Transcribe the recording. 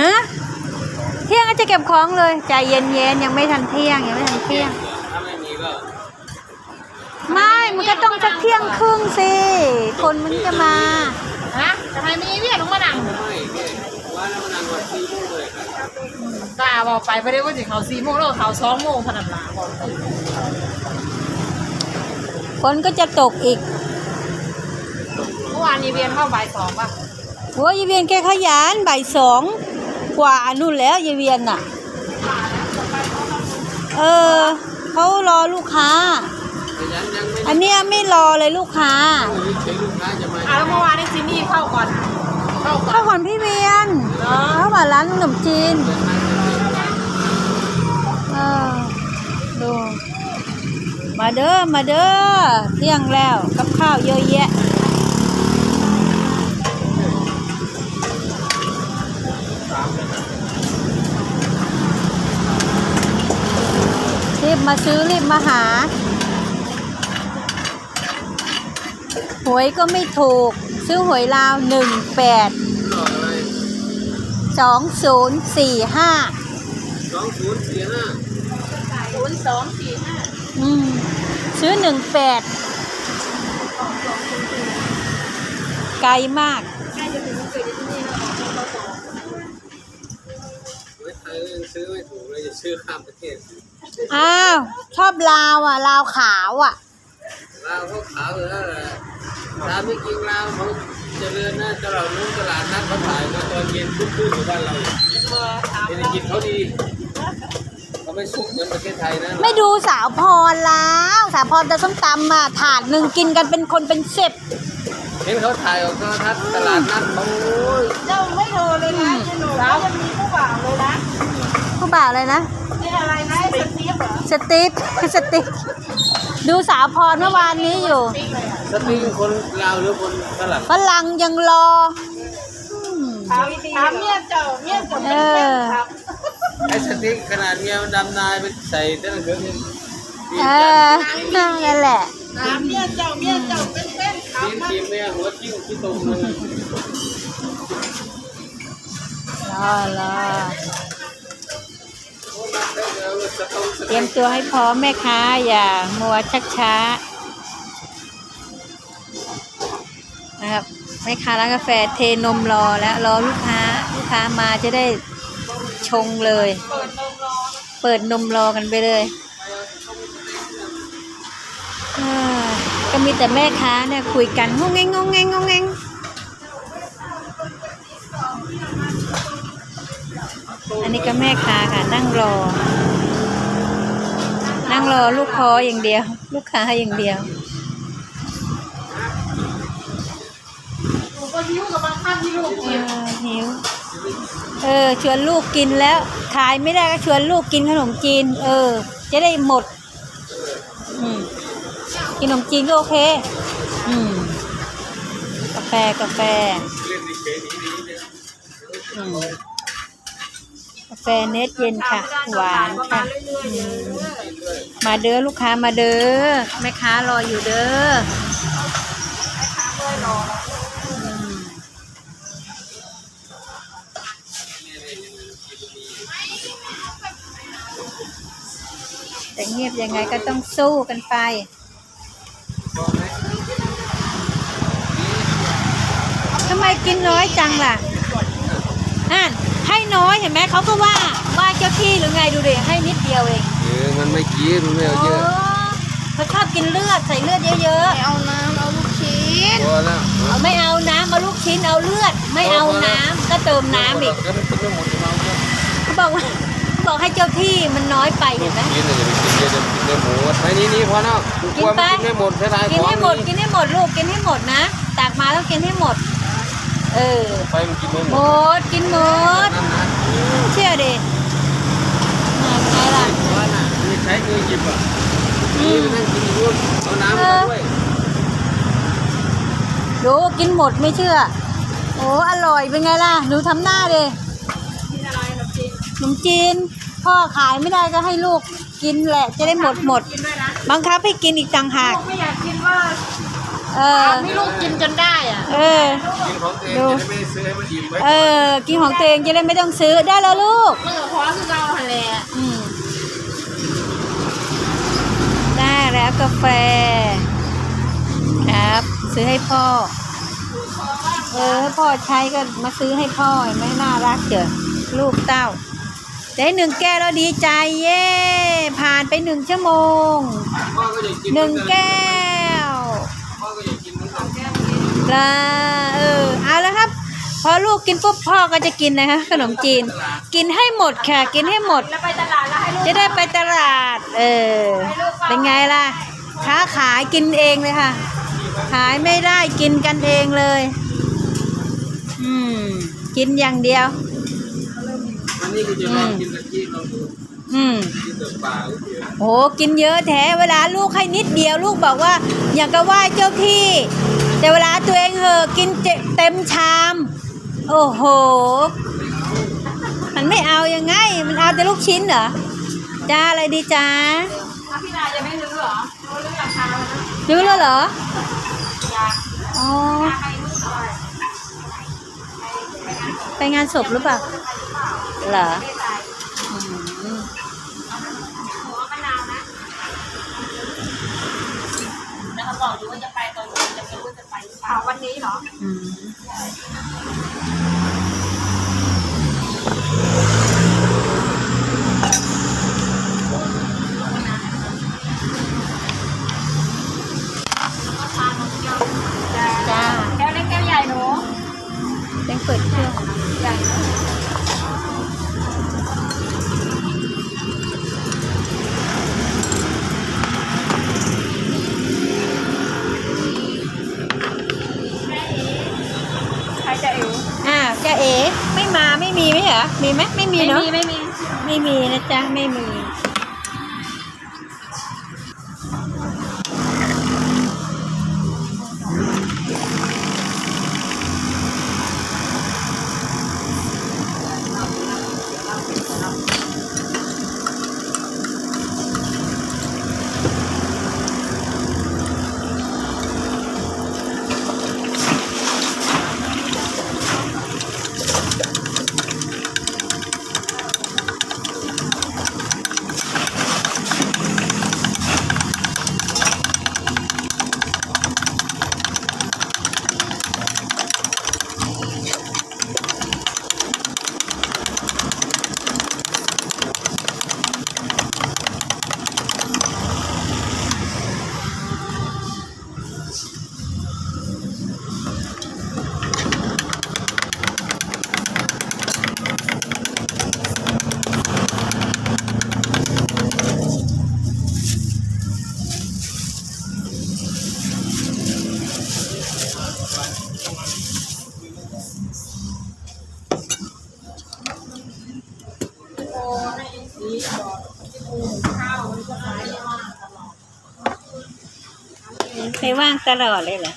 ฮะเที่ยงก็จะเก็บของเลยใจเย็นๆยังไม่ทันเที่ยงยังไม่ทันเที่ยง ถ้าไม่มีก็ไม่มันก็ต้องสักเที่ยงครึ่งสิคนมันจะมาฮะทำไมมีเวียนลงมานั่งไม่เนี่ยว่าแล้วมันนานกว่าสี่โมงเลยครับกล้าบอกไปไม่ได้ว่าสิเขาสี่โมงแล้วเขาสองโมงพนันลาบอกไปคนก็จะตกอีกเมื่อวานนี้เวียนเข้าบ่ายสองป่ะโอ้ยายเวียนแกขยันบ่ายสอง กว่านู่นแล้วยายเวียนน่ะ เออเขารอลูกค้าแต่ยันยังไม่อันเนี้ยไม่รอเลยลูกค้าใช้ลูกค้าจะมาอะแล้วเมื่อวานนี้ซินนี่เข้าก่อน เข้าก่อนข้าวหอนพี่เวียนข้าวหวานร้านขนมจีนเออดูมาเด้อมาเด้อเที่ยงแล้วกับข้าวเยอะแยะ บมาซื้อรีบมาหา หวยก็ไม่ถูก ซื้อหวยลาวหนึ่งแปดหลอกอะไรสองศูนย์สี่ห้าสองศูนย์สี่ห้าศูนย์สองสี่ห้าอืมซื้อหนึ่งแปดไกลมากใกล้จะถึงวันเกิดที่นี่แล้วออกมาต่อไม่ไทยยังซื้อไม่ถูกเลยจะซื้อข้ามประเทศ อ้าว ชอบลาวอะ ลาวขาวอะ ลาวเขาขาวอยู่แล้วแหละตามไม่จริงลาวเขาเจริญนะตลาดนู้นตลาดนัดเขาถ่ายมาตอนเย็นทุกๆอยู่บ้านเราอยู่เบอร์ถามเศรษฐกิจเขาดีเขาไม่สุกเหมือนประเทศไทยนะไม่ดูสาวพรแล้ว สาวพรจะส้มตำอะถาดหนึ่งกินกันเป็นคนเป็นเซ็บเห็นเขาถ่ายออกโทรทัศน์ตลาดนัดเขาโอ้ยเจ้าไม่โทรเลยนะเจ้าหนูแล้วมันมีผู้บ่าวเลยนะ ผู้บ่าวเลยนะนี่อะไรนะสตีฟเหรอสติปสติปดูสาวพรเมื่อวานนี้อยู่ สตรีเป็นคนลาวหรือคนฝรั่งฝรั่งยังรออืมถามถามเมียเจ้าเมียเจ้าเป็นแฟนครับไอ้สติ๊กขนาดเมียมันดำนายไปใส่แต่ละเครื่องนี่เออนั่นแหละถามเมียเจ้าเมียเจ้าเป็นแฟนคลัทีบมทีมเนี่ยหัวจิ้งที่ตรงเลยรอรอ เตรียมตัวให้พร้อมแม่ค้าอย่ามัวชักช้านะครับแม่ค้าร้านกาแฟเทนมรอแล้วรอลูกค้าลูกค้ามาจะได้ชงเลย เปิดนมรอกันไปเลยก็มีแต่แม่ค้าเนี่ยคุยกันงงแงงงงแงงงงแงง อันนี้ก็แม่ค้าค่ะนั่งรอ นั่งรอลูกคออย่างเดียว ลูกค้าอย่างเดียวหิวกับบางท่านที่ลูกเออหิวเออชวนลูกกินแล้วขายไม่ได้ก็ชวนลูกกินขนมจีน เออ จะได้หมดอืมกินขนมจีนก็โอเคอืมกาแฟกาแฟอืมาแฟเนสเย็นค่ะ หวานค่ะ มาเด้อลูกค้ามาเด้อแม่ค้ารออยู่เด้ออืมแต่เงียบยังไงก็ต้องสู้กันไปทำไมกินน้อยจังล่ะอ่าน ให้น้อยเห็นไหมเขาก็ว่าว่าเจ้าที่หรือไงดูดิให้นิดเดียวเองเออมันไม่กินมันไม่เอาเยอะเขาชอบกินเลือดใส่เลือดเยอะเอาน้ำเอาลูกชิ้นพอแล้วๆเอาไม่เอาน้ำเอาลูกชิ้นเอาเลือด ไม่เอาน้ำก็เติมน้ำอีกแล้วมันกินไม่หมดจะเอาเยอะเขาบอกว่าเขาบอกให้เจ้าที่มันน้อยไปเห็นไหมกินเลยอย่าไปกินเยอะเดี๋ยวกินไม่หมดไปนี่นี่พอแล้วกูกลัวมันกินไม่หมดเสียดายกินของให้หมดกินให้หมดลูกกินให้หมดนะตักมาต้องกินให้หมด เออไปมันกินไม่หหมมดดกินหมดนั่นนะ เชื่อดิมาไงล่ะว่าน่ะมีใช้มือหยิบอะนี่ไปนั่งกินอยู่นู่นเอาน้ำมาด้วยดูกินหมดไม่เชื่อ โอ้อร่อยเป็นไงล่ะหนูทำหน้าดิกินอะไรขนมจีนขนมจีน พ่อขายไม่ได้ก็ให้ลูกกินแหละ จะได้หมดหมดกินด้วยนะบังคับให้กินอีกต่างหากลูกไม่อยากกินว่า เออมีลูกกินจนได้อะ เออ กินของตัวเองจะได้ไม่ซื้อให้มันอิ่มไว้เออ กินของตัวเองจะได้ไม่ต้องซื้อได้แล้วลูก เมื่อพอคือเราหันแหละอืม ได้แล้วกาแฟ ครับ ซื้อให้พ่อ เออให้พ่อใช้ก็มาซื้อให้พ่อเห็นไหม่น่ารักเจอลูกเต้า ได้หนึ่งแก้วแล้วดีใจเย้ ผ่านไปหนึ่งชั่วโมง พ่อก็อยากกินหนึ่งแก้ ละเออเอาแล้วครับ พอลูกกินปุ๊บพ่อก็จะกินนะคะขนมจีน กินให้หมดค่ะ กินให้หมด แล้วไปตลาดแล้วให้ลูกจะได้ไปตลาด เออ เป็นไงล่ะ ค้าขายกินเองเลยค่ะ ขายไม่ได้กินกันเองเลย อืม กินอย่างเดียววันนี้ก็จะลองกินตะกี้ลองดูอืมกินแต่ปลาเดียวโหกินเยอะแท้เวลาลูกให้นิดเดียว ลูกบอกว่า อยากจะไหว้เจ้าที่ แต่เวลาตัวเองเหอะกินเจเต็มชาม โอ้โห มันไม่เอายังไง มันเอาแต่ลูกชิ้นเหรอจ้าอะไรดีจ้าอะพี่นายยังไม่รู้เหรอ รู้เรื่องราคาแล้วนะรู้แล้วเหรออยากอ๋อให้ลูกหน่อยไปงานศพหรือเปล่าเหรอไม่ตายอืมหัวมะนาวนะแล้วเขาบอกอยู่ว่าจะไป วันนี้เหรอ อืม มีไหมเหรอมีไหมไม่มีไม่เนาะมีไม่มี ไม่มีนะจ๊ะ ไม่มี ไปว่างตลอดเลยเหรอ